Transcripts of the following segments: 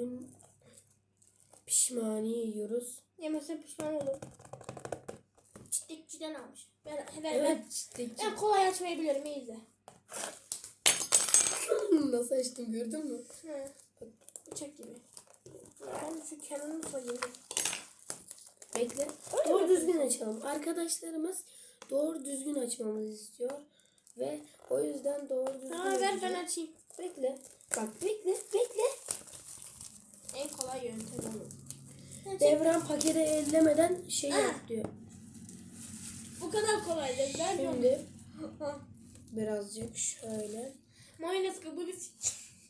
bugün pişmaniye yiyoruz. Yemezsen pişman olurum. Çitlekçiden almış. Ben, ben, Evet işte ben kolay açmayı biliyorum iyi izle. nasıl açtım gördün mü? Hı. Bıçak gibi. Ben şu kenarını sayayım. Bekle. Doğru düzgün açalım. Arkadaşlarımız doğru düzgün açmamızı istiyor. Ve o yüzden doğru düzgün Aa, ver ben açayım. Bekle. Bak bekle bekle. En kolay yöntem olur. Devran paketi ellemeden şey Ah. yap diyor. Bu kadar kolay değil. Ben Şimdi birazcık şöyle. Mayonez kabuğunu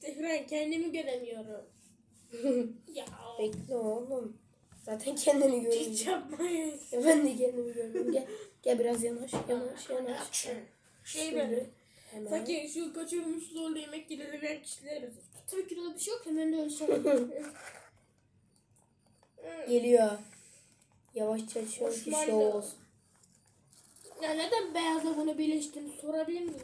Devran kendimi göremiyorum. ya. Bekle oğlum. Zaten kendini görüyorsun. Ketçap mayonez. Ya ben de kendimi görüyorum. Gel, gel biraz yanaş, yanaş, yanaş. Şey böyle. Hemen. Sanki şu kaçırmış zorlu yemek yediren kişiler. Tabii ki de bir şey yok. Hemen de öyle şey. Geliyor. Yavaşça açıyorum ki gidiyor. olsun. ya neden beyazla bunu birleştirdin sorabilir miyim?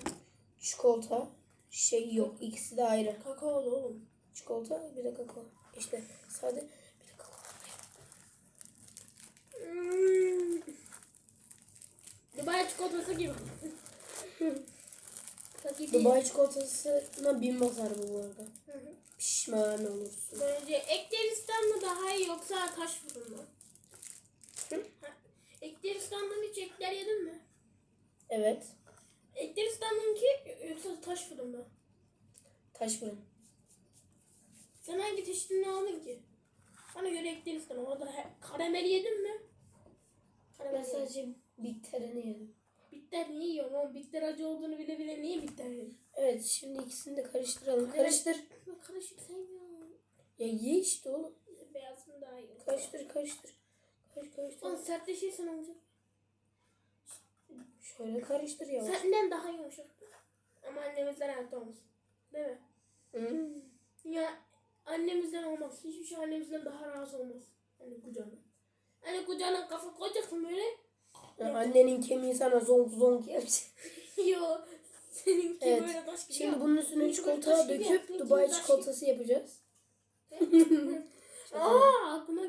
Çikolata şey yok. İkisi de ayrı. Kakaolu oğlum. Çikolata bir de kakao. İşte sade bir de kakao. Hmm. Dubai çikolatası gibi. Dubai çikolatasına bin basar bu arada. Hı hı. Pişman olursun. Ekleristan mı daha iyi yoksa taş fırın mı? Hı? Hiç ekler yedin mi? Evet. Ekleristan'ınki yoksa taş fırın mı? Taş fırın. Sen hangi çeşidini aldın ki? Bana göre Ekleristan. Orada he- karamel yedin mi? Ben Karamel yedim. sadece bitterini yedim. Bitter niye yiyorsun oğlum? Bitter acı olduğunu bile bile niye bitter yedin? Evet şimdi ikisini de karıştıralım. Karıştır. Ben karışık sevmiyorum. Ya ye işte oğlum. Karıştır karıştır. Karış karıştır. Lan sertleşirsen olacak. Şöyle karıştır yavaş. Senden daha yumuşak. Ama annemizden hayatta olmaz. Değil mi? Hmm. Ya annemizden olmaz. Hiçbir şey annemizden daha rahat olmaz. Anne kucağına. Anne kucağına kafa koyacaksın böyle. Ya annenin kemiği sana zonk zonk yapacak. Yo. Seninki Evet. böyle taş gibi. Şimdi bunun üstüne çikolata döküp Dubai çikolatası yapacağız. Aa aklıma geldi.